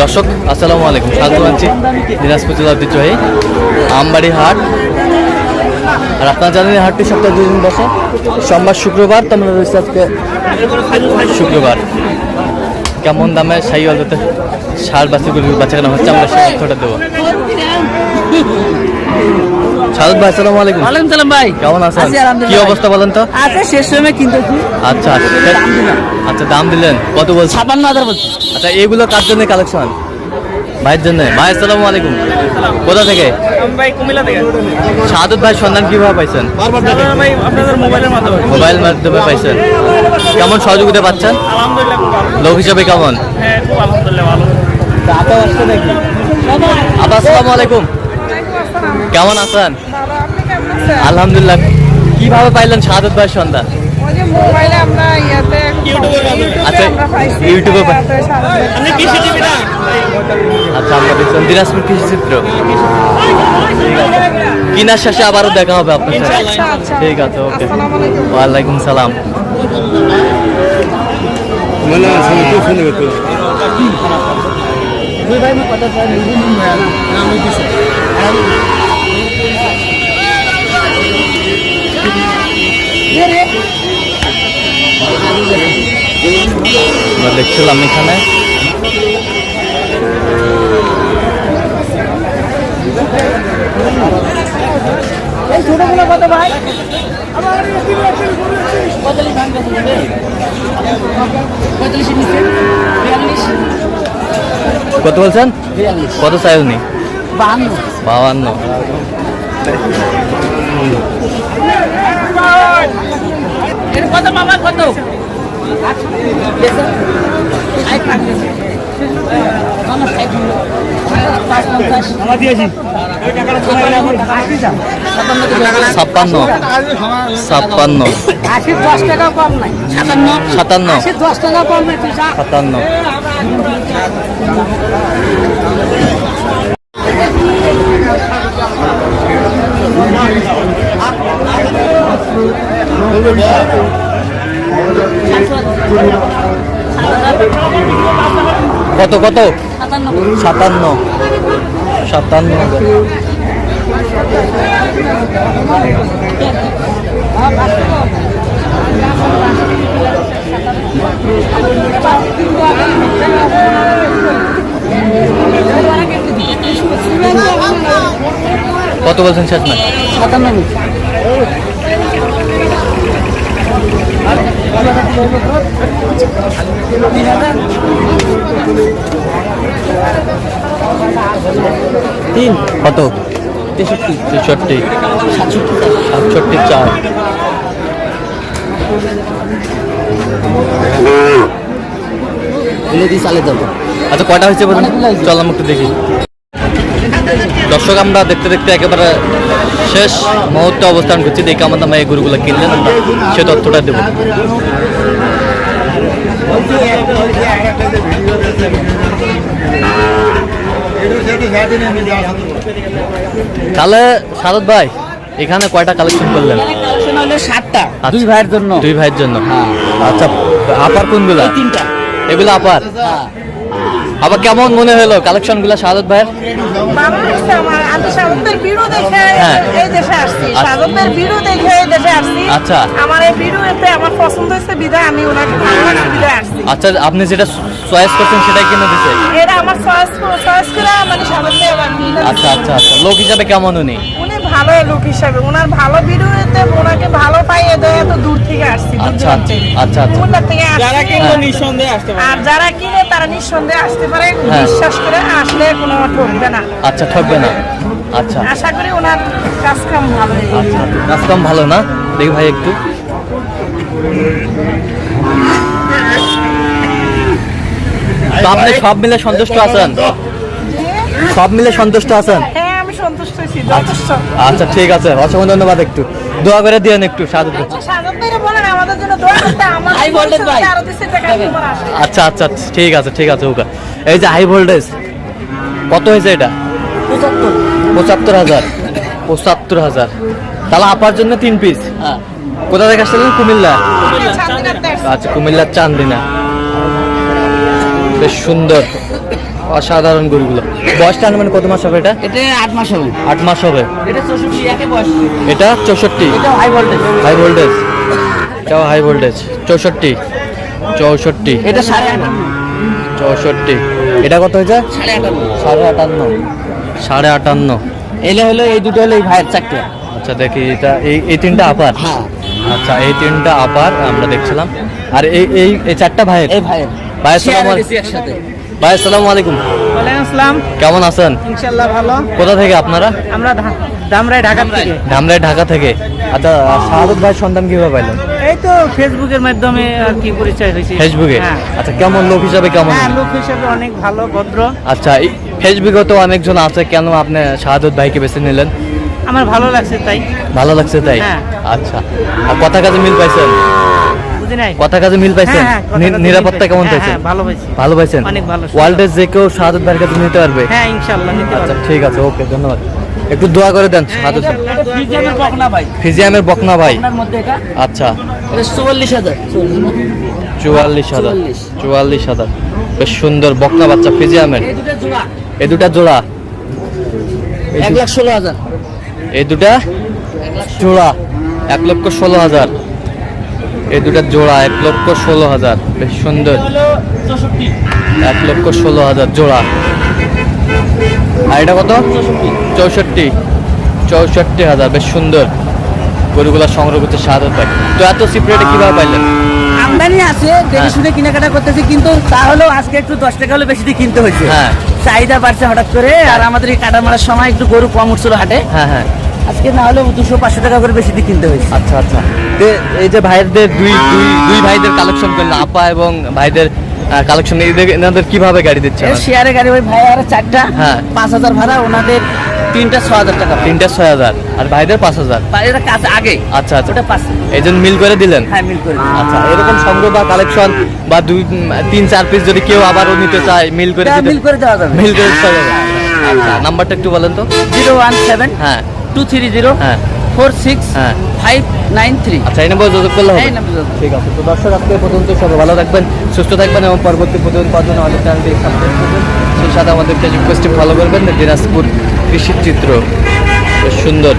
দর্শক, আসসালামু আলাইকুম। স্বাগত জানাচ্ছি দিনাজপুর জেলা ঐতিহ্যবাহী আমবাড়ি হাট। আর আপনার জানেন হাটটি সপ্তাহে দুই দিন বসে। সোমবার, শুক্রবার তোমরা রয়েছে আজকে শুক্রবার। কেমন দামে সাই অলতে সার বাচ্চাগুলি বাচ্চা কেনা হচ্ছে, আমরা সেই অর্থটা দেবো। সাদত ভাই আসসালামু আলাইকুম। ওয়ালাইকুম সালাম ভাই। কেমন আছেন? আছি কি অবস্থা বলেন তো? আচ্ছা শেষ সময় কিন্তু আচ্ছা দাম দিলাম। আচ্ছা দাম দিলেন। কত বলছেন? ছাপান্ন হাজার বলছি। আচ্ছা এইগুলো কার জন্য কালেকশন? ভাইয়ের জন্য। ভাই আসসালামু আলাইকুম। কোথা থেকে? ভাই কুমিল্লা থেকে। শাহাদত ভাই সন্ধান কীভাবে পাইছেন? ভাই আপনাদের মোবাইলের মাধ্যমে। মোবাইল মাধ্যমে পাইছেন। কেমন সহযোগিতা পাচ্ছেন? আলহামদুলিল্লাহ লোক হিসাবে কেমন? হ্যাঁ খুব আলহামদুলিল্লাহ ভালো। আসসালামু আলাইকুম। কেমন আছেন? আলহামদুলিল্লাহ। কীভাবে পাইলেন শাহাদত ভাই সন্ধান? ওই যে মোবাইলে আমরা ইয়াতে আচ্ছা, আচ্ছা শেষে আবারও দেখা হবে আপনার সাথে। ঠিক আছে ওকে। ওয়ালাইকুম সালাম। আমরা দেখছিলাম এখানে। কত বলছেন? কত সাইজ নেই বাহান্ন। কত কত ছাপ্পান্ন আশি দশ টাকা কম নাই সাতান্ন। সাতান্ন। সাতান্ন কত কত? সাতান্ন। সাতান্ন। কত বলছেন শেষ না সাতান্ন তিন। কত? তেষট্টি। তেষট্টি। সাতষট্টি চার। আচ্ছা অনেকগুলো হয়েছে। চল আমি একটু দেখি। দর্শক আমরা দেখতে দেখতে একেবারে শেষ মুহূর্তে অবস্থান করছি। দেখে আমাদের আমরা এই গরুগুলো কিনলেন আমরা সে তথ্যটা দেবো। তাহলে সারদ ভাই এখানে কয়টা কালেকশন করলেন? সাতটা। আচ্ছা। দুই ভাইয়ের জন্য। দুই ভাইয়ের জন্য। আচ্ছা আপার কোনগুলা? তিনটা। এগুলো আপার? হ্যাঁ। আবার কেমন মনে হলো কালেকশনগুলা সারদ ভাইয়ের হ্যাঁ। আচ্ছা। আচ্ছা। আচ্ছা আপনি যেটা চয়েস করছেন সেটাই কিনে দিছে মানে আচ্ছা আচ্ছা আচ্ছা। লোক হিসাবে কেমন উনি? ভালো লোক হিসাবে। ওনার ভালো ভিডিওতে ওনাকে ভালো পাই এদের এত দূর থেকে আসছি আচ্ছা আচ্ছা। আচ্ছা। আচ্ছা থেকে যারা হ্যাঁ। নিঃসন্দেহে আসতে পারে। আর যারা কিনে তারা নিঃসন্দেহে আসতে পারে। হ্যাঁ। বিশ্বাস করে আসলে কোনো ঠকবে না। আচ্ছা ঠকবে না। আচ্ছা। আশা করি ওনার কাজ কাম ভালো আচ্ছা কাজ কাম ভালো না? দেখি ভাই একটু। তো আপনি সব মিলে সন্তুষ্ট আছেন? সব মিলে সন্তুষ্ট আছেন? হ্যাঁ সন্তুষ্ট হয়েছি যথেষ্ট। আচ্ছা ঠিক আছে। অসংখ্য ধন্যবাদ একটু। দোয়া করে দিয়েন একটু সাধু। সাজাদ ভাইরা বলেন আমাদের জন্য দোয়া করতে আমার হাই ভোল্টেজ ভাই। আরও দিচ্ছে টাকা তোমার আসে আচ্ছা আচ্ছা ঠিক আছে ঠিক আছে ওকে এই যে হাই ভোল্টেজ কত হয়েছে এটা? পঁচাত্তর। পঁচাত্তর হাজার পঁচাত্তর হাজার। তাহলে আপার জন্য তিন পিস। হ্যাঁ। কোথা থেকে আসছিলেন? কুমিল্লা? আচ্ছা কুমিল্লার চান্দিনা। বেশ সুন্দর। অসাধারণ গরুগুলো। বয়সটা মানে কত মাস হবে এটা? এটা আট মাস হবে। আট মাস হবে। এটা চৌষট্টি একে বয়স। এটা চৌষট্টি? হাই ভোল্টেজ হাই ভোল্টেজ এটাও হাই ভোল্টেজ চৌষট্টি? চৌষট্টি। এটা সাড়ে আটান্ন। চৌষট্টি। এটা কত হয়েছে? সাড়ে আটান্ন। সাড়ে আটান্ন। সাড়ে আটান্ন। এলে হলো এই দুটো হলো এই ভাইয়ের চারটে। আচ্ছা দেখি এটা এই এই তিনটা আপার? হ্যাঁ। আচ্ছা এই তিনটা আপার আমরা দেখছিলাম। আর এই এই চারটা ভাইয়ের? এই ভাইয়ের। ভাই আসসালামু ভাই আসসালামু আলাইকুম। ওয়ালাইকুম আসসালাম। কেমন আছেন? ইনশাল্লাহ ভালো। কোথা থেকে আপনারা? আমরা দামরাই ঢাকা থেকে। ধামরাই ঢাকা থেকে। আচ্ছা শাহাদত ভাই সন্ধান কীভাবে পাইলেন? এই তো ফেসবুকের মাধ্যমে আর কি পরিচয় হয়েছে। ফেসবুকে? হ্যাঁ। আচ্ছা কেমন লোক হিসাবে কেমন? হ্যাঁ লোক হিসেবে অনেক ভালো ভদ্র। আচ্ছা ফেসবুকে তো অনেকজন আছে কেন আপনি শাহাদত ভাইকে বেছে নিলেন? আমার ভালো লাগছে তাই। ভালো লাগছে তাই? হ্যাঁ। আচ্ছা আর কথা কাজে মিল পাইছেন? কথা কাজে মিল পাইছেন? হ্যাঁ, হ্যাঁ, নিরাপত্তা কেমন পাইছি। পাইছেন হ্যাঁ, ভালো পাইছি। ভালো পাইছেন? অনেক ভালো। ওয়ার্ল্ডে যে কেউ শাহাদত ভাইয়ের কাছে নিতে পারবে? হ্যাঁ ইনশাল্লাহ নিতে আচ্ছা ঠিক আছে ওকে ধন্যবাদ। একটু দোয়া করে দেন শাহাদত ফিজিয়ামের বকনা ভাই। আপনার মধ্যে এটা? আচ্ছা। চুয়াল্লিশ হাজার। চুয়াল্লিশ হাজার। চুয়াল্লিশ। হাজার। বেশ সুন্দর বকনা বাচ্চা ফিজিয়ামের। এই দুটো জোড়া। এই দুটা জোড়া। এক লাখ ষোলো হাজার। এই দুটা জোড়া। এক লক্ষ ষোলো হাজার। এই দুটা জোড়া এক লক্ষ ষোলো হাজার। বেশ সুন্দর। এক লক্ষ ষোলো হাজার জোড়া। আর এটা কত? চৌষট্টি। চৌষট্টি হাজার। বেশ সুন্দর। গরুগুলা সংগ্রহ করতে সাহায্য পায় তো এত সিপ্রেটে কীভাবে পাইলেন? আমদানি আছে দেখে হ্যাঁ। শুনে কেনাকাটা করতেছি কিন্তু তাহলেও আজকে একটু দশ টাকা হলে বেশি দিয়ে কিনতে হয়েছে। হ্যাঁ। চাহিদা বাড়ছে হঠাৎ করে আর আমাদের এই কাটা মারার সময় একটু গরু কম উঠছিল হাটে। হ্যাঁ হ্যাঁ। আজকে না হলেও দুশো পাঁচশো টাকা করে বেশি দিয়ে কিনতে হয়েছে। আচ্ছা আচ্ছা। তে এই যে ভাইদের দুই দুই দুই ভাইদের কালেকশন করলেন আপা এবং ভাইদের কালেকশন এনাদের কীভাবে গাড়ি দিচ্ছেন এই শেয়ারে গাড়ি ওই ভাই আর চারটা হ্যাঁ। পাঁচ হাজার ভাড়া ওনাদের তিনটা ছ হাজার টাকা তিনটা ছয় হাজার। আর ভাইদের পাঁচ হাজার? এটা কাছে আগে। আচ্ছা আচ্ছা। ওটা পাঁচ এই জন্য মিল করে দিলেন? হ্যাঁ মিল করে আচ্ছা এরকম সংগ্রহ বা কালেকশন বা দুই তিন চার পিস যদি কেউ আবারও নিতে চায় মিল করে মিল করে দেওয়া যাবে। মিল করে দিতে হবে আচ্ছা নাম্বারটা একটু বলেন তো। জিরো ওয়ান সেভেন হ্যাঁ। টু থ্রি জিরো হ্যাঁ। ফোর সিক্স হ্যাঁ। ফাইভ নাইন থ্রি আচ্ছা এই নম্বর যোগাযোগ করলে হবে। ঠিক আছে তো দর্শক আজকে পর্যন্ত সবাই ভালো থাকবেন সুস্থ থাকবেন এবং পরবর্তী পর্যন্ত পাওয়ার জন্য আমাদের চ্যানেলটি সাবস্ক্রাইব করবেন। সেই সাথে আমাদের ফেসবুক পেজটি ফলো করবেন দিনাজপুর কৃষির চিত্র সুন্দর।